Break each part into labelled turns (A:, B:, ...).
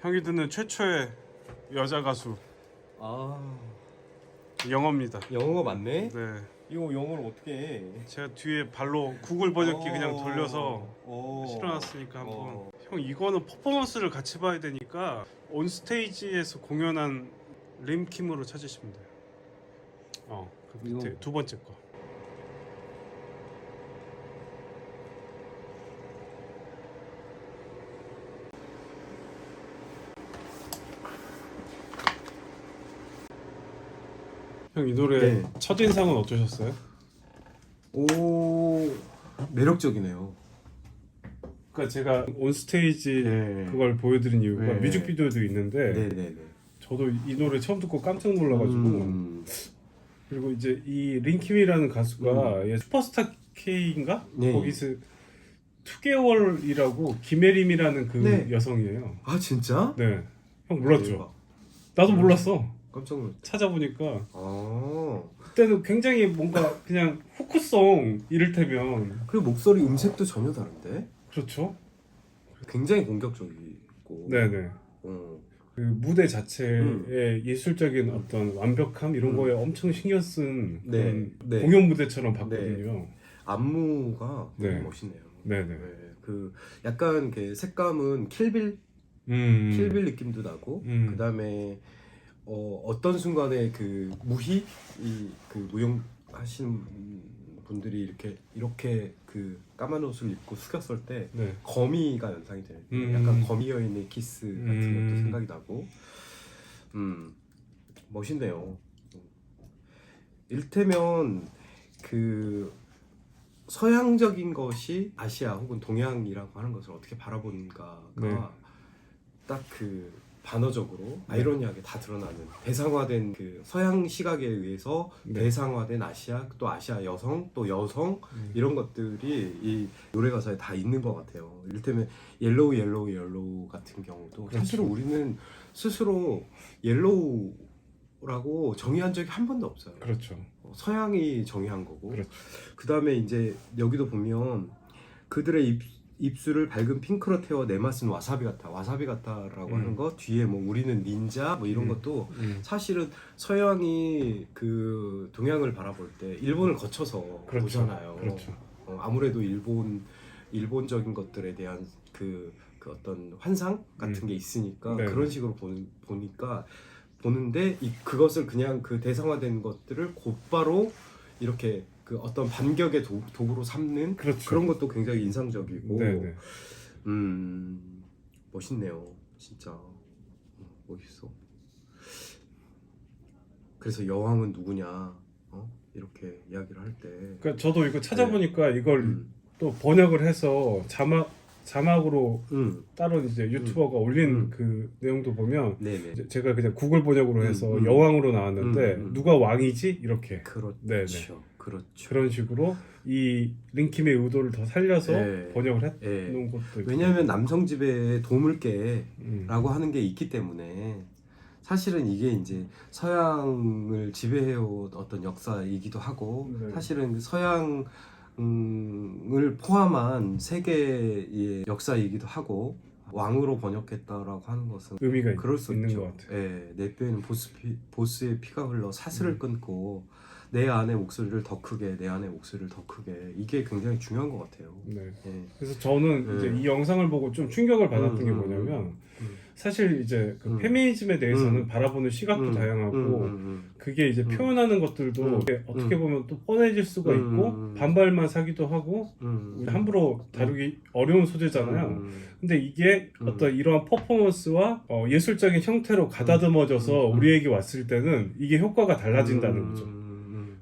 A: 형이 듣는 최초의 여자 가수
B: 아
A: 영어입니다.
B: 영어가 맞네.
A: 네,
B: 이거 영어를 어떻게 해?
A: 제가 뒤에 발로 구글 번역기
B: 어.
A: 그냥 돌려서
B: 어.
A: 실어놨으니까 한번.
B: 어.
A: 형 이거는 퍼포먼스를 같이 봐야 되니까 온 스테이지에서 공연한 림킴으로 찾으시면 돼요. 어, 그 밑에
B: 이거-
A: 두 번째 거. 형 이 노래
B: 네.
A: 첫 인상은 어떠셨어요?
B: 오 매력적이네요.
A: 그러니까 제가 온 스테이지
B: 네.
A: 그걸 보여드린 이유가
B: 네.
A: 뮤직비디오도 있는데
B: 네네네.
A: 저도 이 노래 처음 듣고 깜짝 놀라가지고
B: 음.
A: 그리고 이제 이 링킴이라는 가수가 얘 슈퍼스타 K인가
B: 네.
A: 거기서 2개월이라고 김혜림이라는 그
B: 네.
A: 여성이에요.
B: 아 진짜?
A: 네, 형 몰랐죠? 나도 몰랐어.
B: 깜짝 놀랐.
A: 찾아보니까
B: 아
A: 그때는 굉장히 뭔가 그냥 후크송 이를테면
B: 그리고 목소리 음색도 전혀 다른데
A: 그렇죠?
B: 굉장히 공격적이고.
A: 네네.
B: 어.
A: 그 무대 자체의
B: 음.
A: 예술적인 어떤 완벽함 이런
B: 음.
A: 거에 엄청 신경 쓴
B: 네,
A: 그런
B: 네.
A: 공연 무대처럼 봤거든요.
B: 안무가 되게
A: 네.
B: 멋있네요.
A: 네 네.
B: 네, 그 약간 그 색감은 킬빌
A: 음.
B: 킬빌 느낌도 나고
A: 음.
B: 그다음에 어, 어떤 순간에 그 무희 이그 무용 하시는 분들이 이렇게 이렇게 그 까만 옷을 입고 숙였을 때
A: 네.
B: 거미가 연상이 돼요.
A: 음.
B: 약간 거미 여인의 키스 같은
A: 음.
B: 것도 생각이 나고, 음 멋있네요. 일테면 그 서양적인 것이 아시아 혹은 동양이라고 하는 것을 어떻게 바라보는가가
A: 네.
B: 딱그 반어적으로 아이러니하게 다 드러나는 대상화된 그 서양 시각에 의해서
A: 네.
B: 대상화된 아시아 또 아시아 여성 또 여성
A: 음.
B: 이런 것들이 이 노래 가사에 다 있는 것 같아요. 이를테면 옐로우 옐로우 옐로우 같은 경우도
A: 그렇죠.
B: 사실은 우리는 스스로 옐로우라고 정의한 적이 한 번도 없어요.
A: 그렇죠.
B: 어, 서양이 정의한 거고
A: 그렇죠.
B: 그 다음에 이제 여기도 보면 그들의 입, 입술을 밝은 핑크로 태워 내 맛은 와사비 같아 와사비 같다라고
A: 음.
B: 하는 거 뒤에 뭐 우리는 닌자 뭐 이런
A: 음.
B: 것도
A: 음.
B: 사실은 서양이 그 동양을 바라볼 때 일본을 거쳐서
A: 그렇죠.
B: 보잖아요.
A: 그렇죠.
B: 어, 아무래도 일본 일본적인 것들에 대한 그, 그 어떤 환상 같은
A: 음.
B: 게 있으니까
A: 네.
B: 그런 식으로 보는, 보니까 보는데 이 그것을 그냥 그 대상화된 것들을 곧바로 이렇게 그 어떤 반격의 도, 도구로 삼는
A: 그렇죠.
B: 그런 것도 굉장히 인상적이고
A: 네네.
B: 음 멋있네요 진짜 음, 멋있어 그래서 여왕은 누구냐 어? 이렇게 이야기를 할때
A: 그러니까 저도 이거 찾아보니까 이걸
B: 음.
A: 또 번역을 해서 자막 자막으로
B: 음.
A: 따로 이제 유튜버가 올린
B: 음.
A: 그 내용도 보면
B: 네네
A: 이제 제가 그냥 구글 번역으로 해서
B: 음, 음.
A: 여왕으로 나왔는데
B: 음, 음.
A: 누가 왕이지 이렇게
B: 그렇죠
A: 네네.
B: 그렇죠
A: 그런 식으로 이 링킴의 의도를 더 살려서
B: 네.
A: 번역을
B: 예.
A: 해놓은 것도 있고.
B: 왜냐하면 남성 지배에 도움을 깨라고
A: 음.
B: 하는 게 있기 때문에 사실은 이게 이제 서양을 지배해온 어떤 역사이기도 하고
A: 네.
B: 사실은 그 서양 을 포함한 세계의 역사이기도 하고 왕으로 번역했다라고 하는 것은
A: 의미가
B: 그럴 수
A: 있는
B: 있죠.
A: 것 같아요.
B: 예, 내 뼈에는 보스 피, 보스의 피가 흘러 사슬을
A: 음.
B: 끊고 내 안의 목소리를 더 크게 내 안의 목소리를 더 크게 이게 굉장히 중요한 것 같아요.
A: 네.
B: 예.
A: 그래서 저는
B: 네.
A: 이제 이 영상을 보고 좀 충격을 받았던
B: 음,
A: 게
B: 음,
A: 뭐냐면
B: 음.
A: 사실 이제 그
B: 음.
A: 페미니즘에 대해서는
B: 음.
A: 바라보는 시각도
B: 음,
A: 다양하고
B: 음, 음,
A: 그게 이제
B: 음.
A: 표현하는 것들도
B: 음.
A: 어떻게
B: 음.
A: 보면 또 뻔해질 수가
B: 음,
A: 있고
B: 음.
A: 반발만 사기도 하고
B: 음, 음.
A: 함부로 다루기 어려운 소재잖아요.
B: 음,
A: 근데 이게
B: 음.
A: 어떤 이러한 퍼포먼스와 어, 예술적인 형태로 가다듬어져서
B: 음, 음.
A: 우리에게 왔을 때는 이게 효과가 달라진다는
B: 음,
A: 거죠.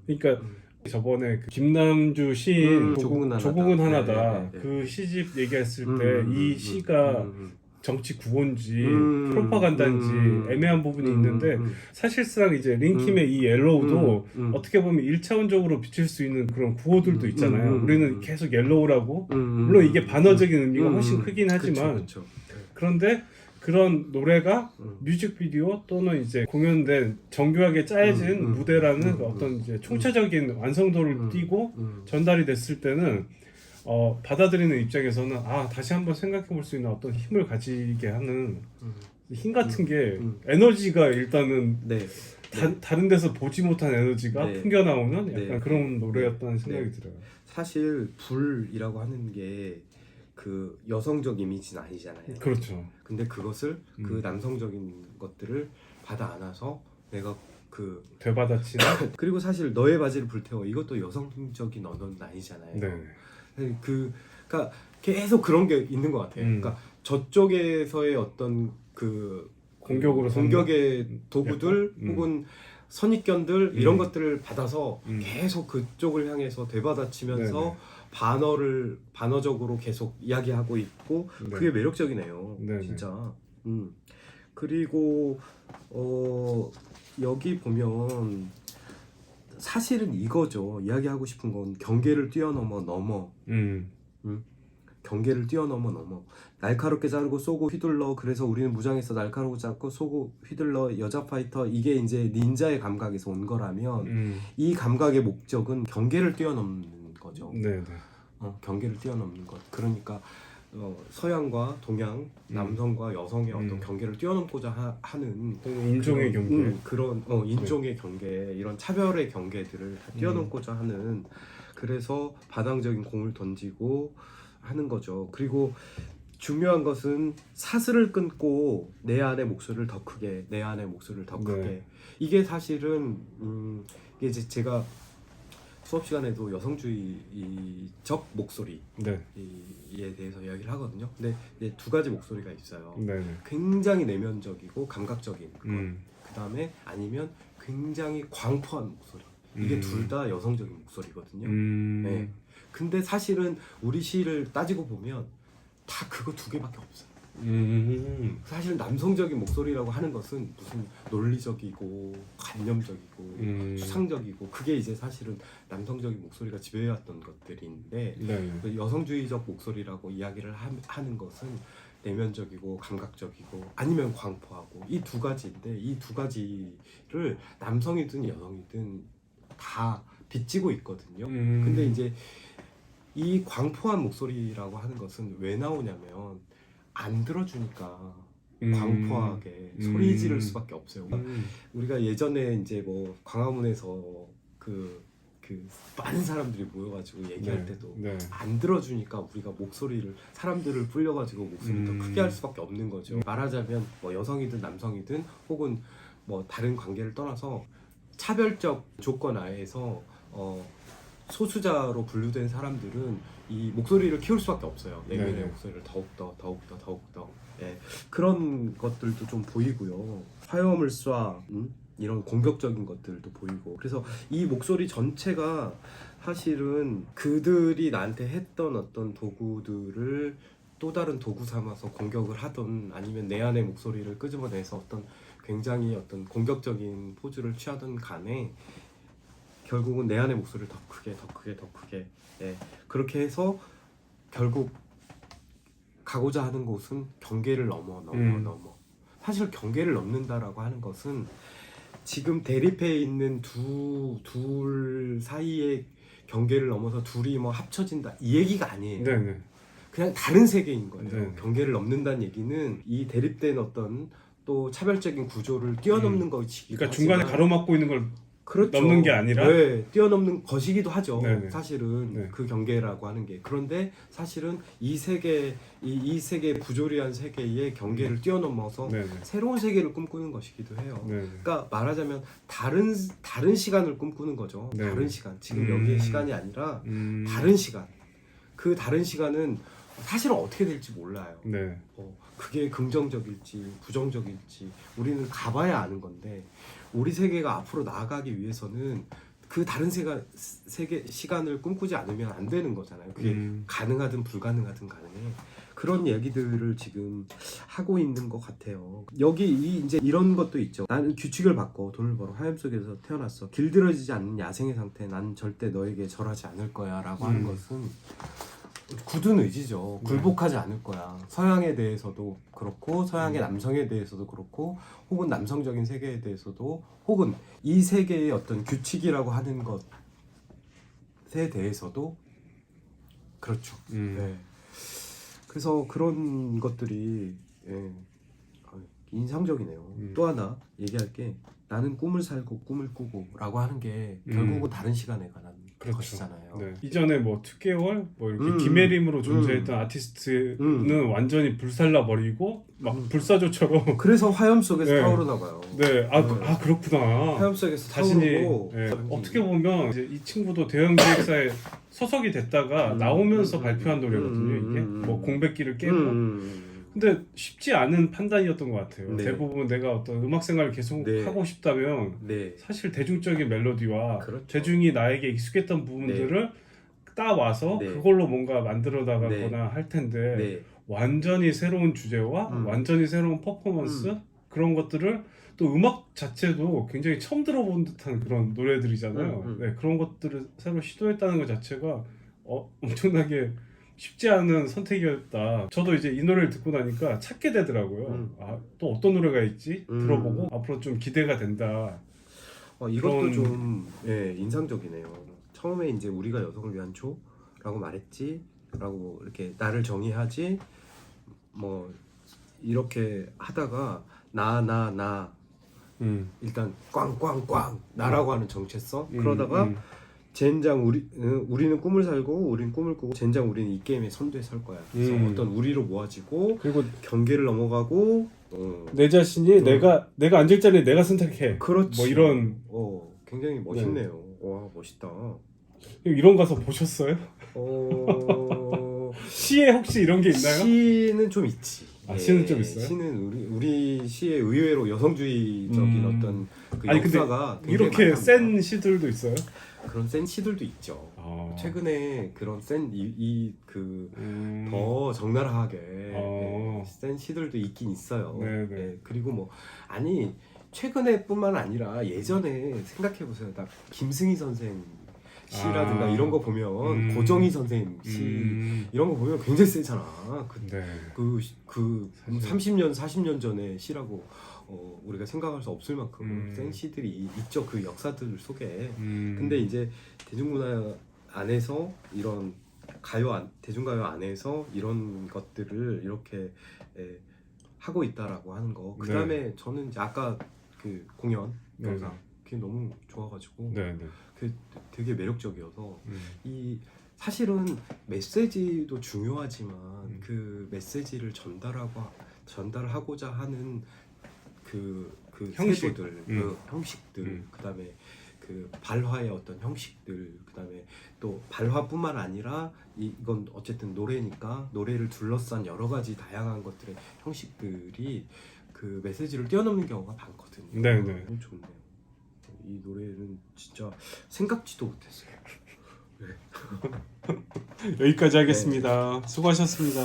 B: 음,
A: 그러니까
B: 음.
A: 저번에 그 김남주 시인
B: 음, 조국은 하나다.
A: 조국은 하나다
B: 네, 네, 네.
A: 그 시집 얘기했을
B: 음,
A: 때
B: 음,
A: 이
B: 음,
A: 시가
B: 음,
A: 정치 구혼지
B: 음,
A: 프로파간다인지
B: 음,
A: 애매한 부분이
B: 음,
A: 있는데
B: 음,
A: 사실상 이제 링킴의
B: 음,
A: 이 옐로우도
B: 음, 음.
A: 어떻게 보면 일차원적으로 비칠 수 있는 그런 구호들도
B: 음,
A: 있잖아요.
B: 음, 음,
A: 우리는
B: 음.
A: 계속 옐로우라고
B: 음, 음,
A: 물론 이게
B: 음,
A: 반어적인 의미가
B: 음,
A: 훨씬
B: 음.
A: 크긴 하지만
B: 그쵸, 그쵸.
A: 그런데 그런 노래가
B: 음.
A: 뮤직비디오 또는 이제 공연된 정교하게 짜여진
B: 음, 음,
A: 무대라는
B: 음,
A: 그
B: 음,
A: 어떤 이제 총체적인 완성도를
B: 음,
A: 띠고
B: 음.
A: 전달이 됐을 때는 어, 받아들이는 입장에서는 아 다시 한번 생각해 볼 수 있는 어떤 힘을 가지게 하는 힘 같은 게
B: 음.
A: 에너지가 일단은
B: 네.
A: 다, 다른 데서 보지 못한 에너지가
B: 네.
A: 풍겨 나오는 약간
B: 네.
A: 그런 노래였다는
B: 네.
A: 생각이 들어요.
B: 사실 불이라고 하는 게 그 여성적 이미지는 아니잖아요.
A: 그렇죠.
B: 근데 그것을 그
A: 음.
B: 남성적인 것들을 받아 안아서 내가 그
A: 되받아치는
B: 그리고 사실 너의 바지를 불태워 이것도 여성적인 언어는 아니잖아요.
A: 네.
B: 그 그러니까 계속 그런 게 있는 것 같아요.
A: 음.
B: 그러니까 저쪽에서의 어떤 그
A: 공격으로?
B: 공격의 도구들?
A: 음.
B: 혹은 선입견들 이런
A: 음.
B: 것들을 받아서
A: 음.
B: 계속 그쪽을 향해서 되받아치면서
A: 네네.
B: 반어를 반어적으로 계속 이야기하고 있고
A: 네.
B: 그게 매력적이네요.
A: 네네.
B: 진짜. 음. 그리고 어 여기 보면 사실은 이거죠. 이야기하고 싶은 건 경계를 뛰어넘어 넘어
A: 음.
B: 경계를 뛰어넘어 넘어 날카롭게 자르고 쏘고 휘둘러 그래서 우리는 무장해서 날카롭고 자르고 쏘고 휘둘러 여자 파이터 이게 이제 닌자의 감각에서 온 거라면
A: 음.
B: 이 감각의 목적은 경계를 뛰어넘는 거죠.
A: 네, 네.
B: 어, 경계를 뛰어넘는 것. 그러니까 어, 서양과 동양,
A: 음.
B: 남성과 여성의 어떤
A: 음.
B: 경계를 뛰어넘고자 하, 는
A: 인종의
B: 그런,
A: 경계.
B: 음, 그런 어, 인종의 경계, 이런 차별의 경계들을 다
A: 음.
B: 뛰어넘고자 하는 그래서 반항적인 공을 던지고 하는 거죠. 그리고 중요한 것은 사슬을 끊고 내 안의 목소리를 더 크게, 내 안의 목소리를 더 크게.
A: 네.
B: 이게 사실은 음, 이게 이제 제가 수업 시간에도 여성주의적 목소리
A: 네.
B: 대해서 이야기를 하거든요. 근데 이제 두 가지 목소리가 있어요.
A: 네. 네.
B: 굉장히 내면적이고 감각적인 것.
A: 음.
B: 그다음에 아니면 굉장히 광포한 목소리. 이게
A: 음.
B: 둘다 여성적인 목소리거든요.
A: 음.
B: 네. 근데 사실은 우리 시를 따지고 보면 다 그거 두 개밖에 없어요.
A: 음.
B: 사실 남성적인 목소리라고 하는 것은 무슨 논리적이고 관념적이고
A: 음.
B: 수상적이고 그게 이제 사실은 남성적인 목소리가 지배해왔던 것들인데
A: 네.
B: 그 여성주의적 목소리라고 이야기를 하, 하는 것은 내면적이고 감각적이고 아니면 광포하고 이 두 가지인데 이 두 가지를 남성이든 여성이든 다 빚지고 있거든요.
A: 음.
B: 근데 이제 이 광포한 목소리라고 하는 것은 왜 나오냐면 안 들어주니까
A: 음.
B: 광포하게
A: 음.
B: 소리 지를 수밖에 없어요.
A: 음.
B: 우리가 예전에 이제 뭐 광화문에서 그, 그 많은 사람들이 모여가지고 얘기할
A: 네.
B: 때도
A: 네.
B: 안 들어주니까 우리가 목소리를 사람들을 불려가지고 목소리를
A: 음.
B: 더 크게 할 수밖에 없는 거죠. 말하자면 뭐 여성이든 남성이든 혹은 뭐 다른 관계를 떠나서 차별적 조건 하에서 어 소수자로 분류된 사람들은 이 목소리를 키울 수밖에 없어요. 내면의
A: 네.
B: 목소리를 더욱더 더욱더 더욱더 예. 그런 것들도 좀 보이고요. 화염을 쏴 음? 이런 공격적인 것들도 보이고 그래서 이 목소리 전체가 사실은 그들이 나한테 했던 어떤 도구들을 또 다른 도구 삼아서 공격을 하던 아니면 내 안의 목소리를 끄집어내서 어떤 굉장히 어떤 공격적인 포즈를 취하던 간에 결국은 내 안의 목소리를 더 크게 더 크게 더 크게 예. 그렇게 해서 결국 가고자 하는 곳은 경계를 넘어 넘어
A: 음.
B: 넘어 사실 경계를 넘는다라고 하는 것은 지금 대립해 있는 두 둘 사이의 경계를 넘어서 둘이 뭐 합쳐진다 이 얘기가 아니에요.
A: 네. 네.
B: 그냥 다른 세계인 거예요.
A: 네.
B: 경계를 넘는다는 얘기는 이 대립된 어떤 또 차별적인 구조를 뛰어넘는 것이기도
A: 그러니까 중간에 가로막고 있는 걸
B: 그렇죠.
A: 넘는 게 아니라?
B: 네, 뛰어넘는 것이기도 하죠.
A: 네네.
B: 사실은
A: 네.
B: 그 경계라고 하는 게 그런데 사실은 이 세계 이, 이 세계 부조리한 세계의 경계를 뛰어넘어서
A: 네. 네.
B: 새로운 세계를 꿈꾸는 것이기도 해요.
A: 네.
B: 그러니까 말하자면 다른 다른 시간을 꿈꾸는 거죠.
A: 네네.
B: 다른 시간. 지금
A: 음.
B: 여기의 시간이 아니라
A: 음.
B: 다른 시간. 그 다른 시간은 사실은 어떻게 될지 몰라요.
A: 네.
B: 어, 그게 긍정적일지 부정적일지 우리는 가봐야 아는 건데 우리 세계가 앞으로 나아가기 위해서는 그 다른 세가, 세계 시간을 꿈꾸지 않으면 안 되는 거잖아요. 그게
A: 음.
B: 가능하든 불가능하든 가능해. 그런 얘기들을 지금 하고 있는 것 같아요. 여기 이 이제 이런 것도 있죠. 나는 규칙을 바꿔 돈을 벌어 하염 속에서 태어났어. 길들여지지 않는 야생의 상태. 난 절대 너에게 절하지 않을 거야라고 하는
A: 음.
B: 것은 굳은 의지죠.
A: 네.
B: 굴복하지 않을 거야. 서양에 대해서도 그렇고 서양의
A: 음.
B: 남성에 대해서도 그렇고 혹은 남성적인 세계에 대해서도 혹은 이 세계의 어떤 규칙이라고 하는 것에 대해서도 그렇죠.
A: 음.
B: 네. 그래서 그런 것들이 예, 어, 인상적이네요.
A: 음.
B: 또 하나 얘기할 게 나는 꿈을 살고 꿈을 꾸고라고 하는 게
A: 음.
B: 결국은 다른 시간에 관한
A: 그렇죠.
B: 것이잖아요.
A: 네. 이전에 뭐 2개월 뭐 이렇게
B: 음,
A: 김혜림으로
B: 음.
A: 존재했던 아티스트는
B: 음.
A: 완전히 불살라 버리고 막
B: 음.
A: 불사조처럼
B: 그래서 화염 속에서
A: 네.
B: 타오르나 봐요.
A: 네, 아, 그,
B: 네.
A: 아 그렇구나.
B: 화염 속에서
A: 자신이
B: 타오르고
A: 예,
B: 자기-
A: 어떻게 보면 이제 이 친구도 대형 기획사에 소속이 됐다가
B: 음,
A: 나오면서
B: 음,
A: 발표한
B: 음,
A: 노래거든요.
B: 음,
A: 이게
B: 음,
A: 뭐
B: 음.
A: 공백기를 깨고.
B: 음,
A: 근데 쉽지 않은 판단이었던 것 같아요.
B: 네.
A: 대부분 내가 어떤 음악 생활을 계속
B: 네.
A: 하고 싶다면
B: 네.
A: 사실 대중적인 멜로디와
B: 그렇죠.
A: 대중이 나에게 익숙했던 부분들을 따와서
B: 네.
A: 그걸로 뭔가 만들어 나가거나 할 텐데
B: 네.
A: 완전히 새로운 주제와
B: 음.
A: 완전히 새로운 퍼포먼스 그런 것들을 또 음악 자체도 굉장히 처음 들어본 듯한 그런 노래들이잖아요.
B: 음, 음.
A: 네, 그런 것들을 새로 시도했다는 것 자체가 어, 엄청나게 쉽지 않은 선택이었다. 저도 이제 이 노래를 듣고 나니까 찾게 되더라고요.
B: 음.
A: 아, 또 어떤 노래가 있지?
B: 음.
A: 들어보고 앞으로 좀 기대가 된다.
B: 어, 이것도
A: 그런-
B: 좀 예, 인상적이네요. 처음에 이제 우리가 여성을 위한 조라고 말했지라고 이렇게 나를 정의하지 뭐 이렇게 하다가 나 나나
A: 음.
B: 일단 꽝꽝꽝 나라고 하는 정체성
A: 음,
B: 그러다가
A: 음.
B: 젠장 우리 응, 우리는 꿈을 살고 우리는 꿈을 꾸고 젠장 우리는 이 게임의 선두에 설 거야. 그래서
A: 음.
B: 어떤 우리로 모아지고
A: 그리고
B: 경계를 넘어가고 어,
A: 내 자신이
B: 음.
A: 내가 내가 앉을 자리에 내가 선택해.
B: 그렇지.
A: 뭐 이런
B: 어 굉장히 멋있네요. 와 멋있다.
A: 이런 가서 보셨어요?
B: 어
A: 시에 혹시 이런 게 있나요?
B: 시는 좀 있지.
A: 아, 시는 좀 있어요?
B: 시는 우리 우리 시의 의외로 여성주의적인
A: 음.
B: 어떤 그
A: 아니, 근데
B: 역사가
A: 이렇게
B: 많답니다.
A: 센 시들도 있어요?
B: 그런 센 시들도 있죠.
A: 아.
B: 최근에 그런 센이그
A: 음.
B: 더 적나라하게
A: 어.
B: 예, 센 시들도 있긴 있어요.
A: 네네.
B: 예, 그리고 뭐 아니 최근에뿐만 아니라 예전에 생각해 보세요. 나 김승희 선생 시라든가
A: 아.
B: 이런 거 보면
A: 음.
B: 고정희 선생 시
A: 음.
B: 이런 거 보면 굉장히 세잖아. 그,
A: 네.
B: 그, 그
A: 사실.
B: 30년, 40년 전에 시라고 어, 우리가 생각할 수 없을 만큼
A: 음.
B: 센 시들이 있죠. 그 역사들 속에.
A: 음.
B: 근데 이제 대중문화 안에서 이런 가요 안, 대중가요 안에서 이런 것들을 이렇게 에, 하고 있다라고 하는 거. 그 다음에 저는 이제 아까 그 공연
A: 네.
B: 영상 그게 너무 좋아가지고
A: 네, 네.
B: 그 되게 매력적이어서
A: 음.
B: 이 사실은 메시지도 중요하지만
A: 음.
B: 그 메시지를 전달하고 전달하고자 하는 그, 그
A: 형식.
B: 세부들,
A: 음.
B: 그 형식들,
A: 음.
B: 그다음에 그 발화의 어떤 형식들, 그다음에 또 발화뿐만 아니라 이- 이건 어쨌든 노래니까 노래를 둘러싼 여러 가지 다양한 것들의 형식들이 그 메시지를 뛰어넘는 경우가 많거든요.
A: 네, 네.
B: 너무 좋네요. 이 노래는 진짜 생각지도 못했어요.
A: 여기까지 하겠습니다. 수고하셨습니다.